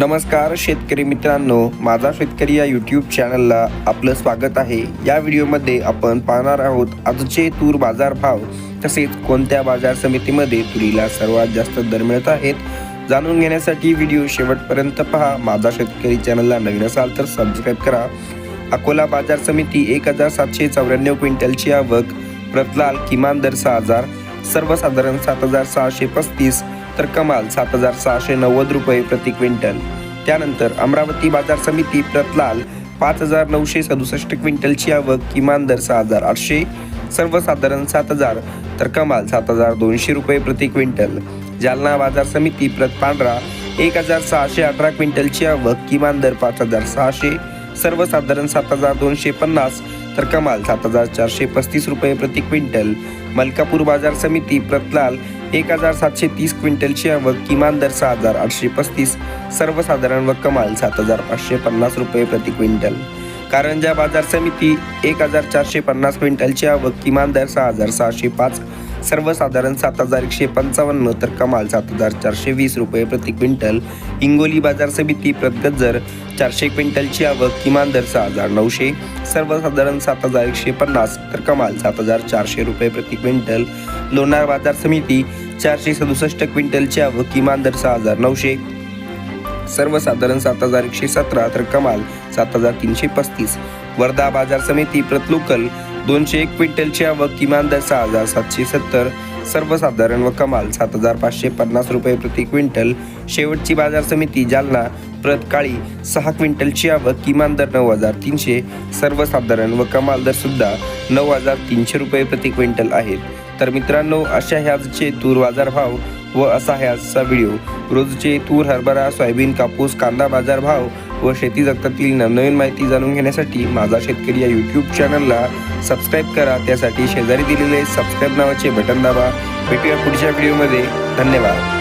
नमस्कार शेतकरी मित्रांनो माझा शेतकरी या यूट्यूब चॅनलला आपलं स्वागत आहे. या व्हिडिओमध्ये आपण पाहणार आहोत आजचे तूर बाजार भाव तसेच कोणत्या बाजार समितीमध्ये तुरीला सर्वात जास्त दर मिळत आहेत जाणून घेण्यासाठी व्हिडिओ शेवटपर्यंत पहा. माझा शेतकरी चॅनलला नवीन असाल तर सबस्क्राईब करा. अकोला बाजार समिती एक हजार सातशे चौऱ्याण्णव क्विंटलची आवक प्रतलाल किमान दर सहा हजार सर्वसाधारण सात हजार सहाशे पस्तीस तर कमाल सात हजार सहाशे नव्वद रुपये प्रति क्विंटल. त्यानंतर अमरावती बाजार समिती प्रतलाल पाच हजार नऊशे सदुसष्ट क्विंटलची आवक किमान दर सहा हजार आठशे सर्वसाधारण सात हजार तर कमाल सात हजार दोनशे रुपये प्रति क्विंटल. जालना बाजार समिती प्रत पांढरा एक हजार सहाशे अठरा क्विंटलची आवक किमान दर पाच हजार सहाशे सर्वसाधारण सात हजार दोनशे पन्नास तर कमाल सात हजार चारशे पस्तीस रुपये प्रति क्विंटल. मलकापूर बाजार समिती प्रतलाल एक हजार सातशे तीस क्विंटलची आवक किमान दर सहा हजार आठशे पस्तीस. सर्वसाधारण व कमाल सात हजार पाचशे पन्नास रुपये प्रति क्विंटल. कारंजा बाजार समिती एक हजार चारशे पन्नास क्विंटलची आवक किमान दर सहा हजार सहाशे पाच. सर्वसाधारण सात हजार एकशे पंचावन्न तर कमाल सात हजार चारशे वीस रुपये प्रति क्विंटल. हिंगोली बाजार समिती प्रतगज्जर चारशे क्विंटलची आवक किमान दर सहा हजार नऊशे सर्वसाधारण सात हजार एकशे पन्नास तर कमाल सात हजार चारशे रुपये प्रति क्विंटल. लोणार बाजार समिती चारशे सदुसष्ट क्विंटलची आवक किमान दर सहा हजार नऊशे सर्वसाधारण सात हजार एकशे सतरा तर कमाल सात हजार तीनशे पस्तीस. वर्धा बाजार समिती प्रतलोकल दोनशे एक क्विंटलची आवक किमान दर सहा हजार सातशे सत्तर. सर्वसाधारण व कमाल सात हजार पाचशे पन्नास रुपये प्रति क्विंटल. शेवटची बाजार समिती जालना प्रत काळी सहा क्विंटलची आवक किमान दर नऊ हजार तीनशे. सर्वसाधारण व कमाल दर सुद्धा नऊ हजार तीनशे रुपये प्रति क्विंटल आहेत. तर मित्रांनो अशा ह्याचे तूर बाजार भाव व असा ह्याचा व्हिडिओ. रोजचे तूर हरभरा सोयाबीन कापूस कांदा बाजार भाव व शेती जगतातील नवनवीन माहिती जाणून घेण्यासाठी माझा शेतकरी या यूट्यूब चॅनलला सबस्क्राईब करा. त्यासाठी शेजारी दिलेले सबस्क्राईब नावाचे बटन दाबा. भेटूया पुढच्या व्हिडिओमध्ये धन्यवाद.